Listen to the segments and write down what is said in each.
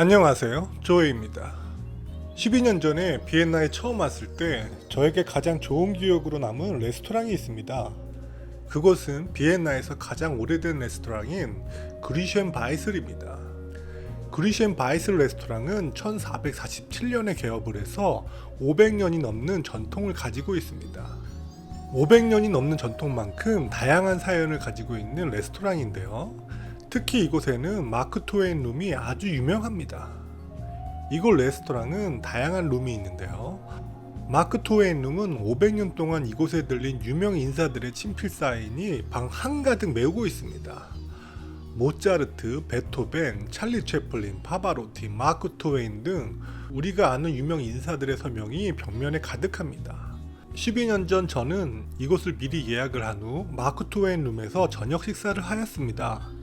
안녕하세요. 조이입니다. 12년 전에 비엔나에 처음 왔을 때 저에게 가장 좋은 기억으로 남은 레스토랑이 있습니다. 그곳은 비엔나에서 가장 오래된 레스토랑인 그리셴 바이슬입니다. 그리셴 바이슬 레스토랑은 1447년에 개업을 해서 500년이 넘는 전통을 가지고 있습니다. 500년이 넘는 전통만큼 다양한 사연을 가지고 있는 레스토랑인데요. 특히 이곳에는 마크 트웨인 룸이 아주 유명합니다. 이곳 레스토랑은 다양한 룸이 있는데요. 마크 트웨인 룸은 500년 동안 이곳에 들린 유명 인사들의 친필 사인이 방 한가득 메우고 있습니다. 모차르트, 베토벤, 찰리 채플린, 파바로티, 마크 트웨인 등 우리가 아는 유명 인사들의 서명이 벽면에 가득합니다. 12년 전 저는 이곳을 미리 예약을 한 후 마크 트웨인 룸에서 저녁 식사를 하였습니다.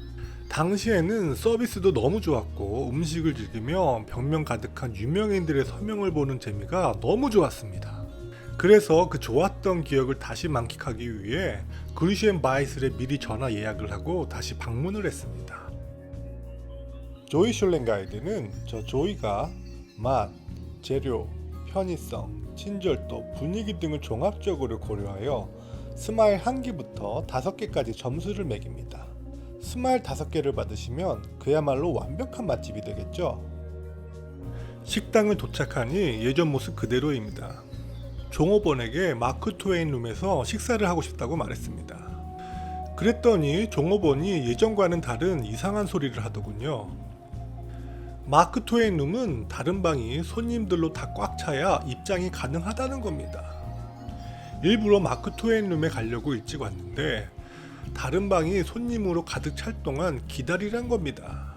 당시에는 서비스도 너무 좋았고 음식을 즐기며 벽면 가득한 유명인들의 서명을 보는 재미가 너무 좋았습니다. 그래서 그 좋았던 기억을 다시 만끽하기 위해 그리시엔 바이슬에 미리 전화 예약을 하고 다시 방문을 했습니다. 조이 슐랭 가이드는 저 조이가 맛, 재료, 편의성, 친절도, 분위기 등을 종합적으로 고려하여 스마일 한 개부터 다섯 개까지 점수를 매깁니다. 스마일 다섯 개를 받으시면 그야말로 완벽한 맛집이 되겠죠. 식당을 도착하니 예전 모습 그대로입니다. 종업원에게 마크 트웨인 룸에서 식사를 하고 싶다고 말했습니다. 그랬더니 종업원이 예전과는 다른 이상한 소리를 하더군요. 마크 트웨인 룸은 다른 방이 손님들로 다 꽉 차야 입장이 가능하다는 겁니다. 일부러 마크 트웨인 룸에 가려고 일찍 왔는데 다른 방이 손님으로 가득 찰 동안 기다리란 겁니다.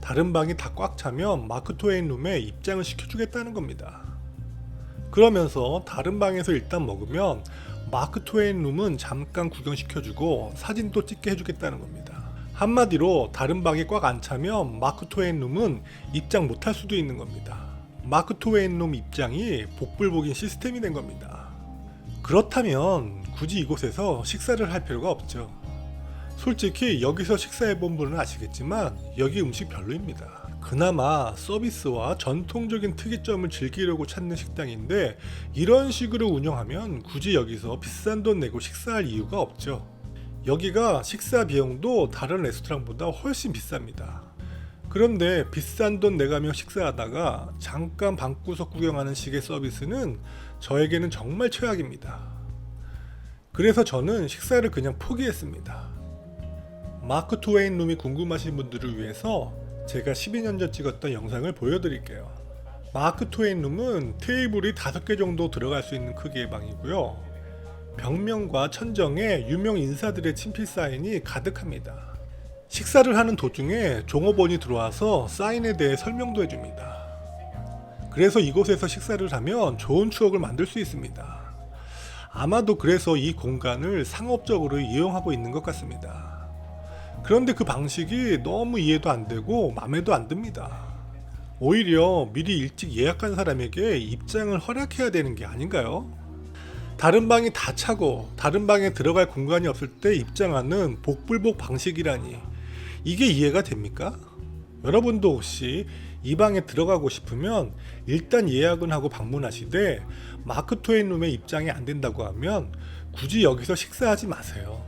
다른 방이 다 꽉 차면 마크 트웨인 룸에 입장을 시켜주겠다는 겁니다. 그러면서 다른 방에서 일단 먹으면 마크 트웨인 룸은 잠깐 구경시켜주고 사진도 찍게 해주겠다는 겁니다. 한마디로 다른 방이 꽉 안 차면 마크 트웨인 룸은 입장 못할 수도 있는 겁니다. 마크 트웨인 룸 입장이 복불복인 시스템이 된 겁니다. 그렇다면 굳이 이곳에서 식사를 할 필요가 없죠. 솔직히 여기서 식사해본 분은 아시겠지만 여기 음식 별로입니다. 그나마 서비스와 전통적인 특이점을 즐기려고 찾는 식당인데 이런 식으로 운영하면 굳이 여기서 비싼 돈 내고 식사할 이유가 없죠. 여기가 식사 비용도 다른 레스토랑보다 훨씬 비쌉니다. 그런데 비싼 돈 내가며 식사하다가 잠깐 방구석 구경하는 식의 서비스는 저에게는 정말 최악입니다. 그래서 저는 식사를 그냥 포기했습니다. 마크 트웨인 룸이 궁금하신 분들을 위해서 제가 12년 전 찍었던 영상을 보여드릴게요. 마크 트웨인 룸은 테이블이 5개 정도 들어갈 수 있는 크기의 방이고요. 벽면과 천정에 유명 인사들의 친필 사인이 가득합니다. 식사를 하는 도중에 종업원이 들어와서 사인에 대해 설명도 해줍니다. 그래서 이곳에서 식사를 하면 좋은 추억을 만들 수 있습니다. 아마도 그래서 이 공간을 상업적으로 이용하고 있는 것 같습니다. 그런데 그 방식이 너무 이해도 안 되고 마음에도 안 듭니다. 오히려 미리 일찍 예약한 사람에게 입장을 허락해야 되는 게 아닌가요? 다른 방이 다 차고 다른 방에 들어갈 공간이 없을 때 입장하는 복불복 방식이라니 이게 이해가 됩니까? 여러분도 혹시 이 방에 들어가고 싶으면 일단 예약은 하고 방문하시되 마크 트웨인 룸에 입장이 안 된다고 하면 굳이 여기서 식사하지 마세요.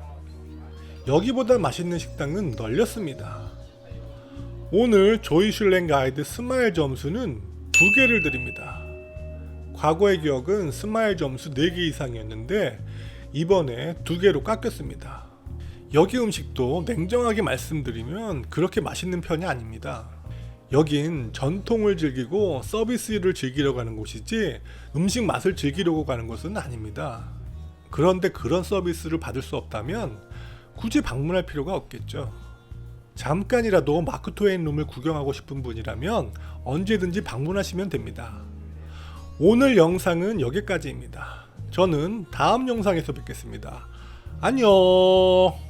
여기보다 맛있는 식당은 널렸습니다. 오늘 조이 슐랭 가이드 스마일 점수는 두 개를 드립니다. 과거의 기억은 스마일 점수 4개 이상이었는데 이번에 두 개로 깎였습니다. 여기 음식도 냉정하게 말씀드리면 그렇게 맛있는 편이 아닙니다. 여긴 전통을 즐기고 서비스를 즐기러 가는 곳이지 음식 맛을 즐기려고 가는 곳은 아닙니다. 그런데 그런 서비스를 받을 수 없다면 굳이 방문할 필요가 없겠죠. 잠깐이라도 마크 트웨인 룸을 구경하고 싶은 분이라면 언제든지 방문하시면 됩니다. 오늘 영상은 여기까지입니다. 저는 다음 영상에서 뵙겠습니다. 안녕!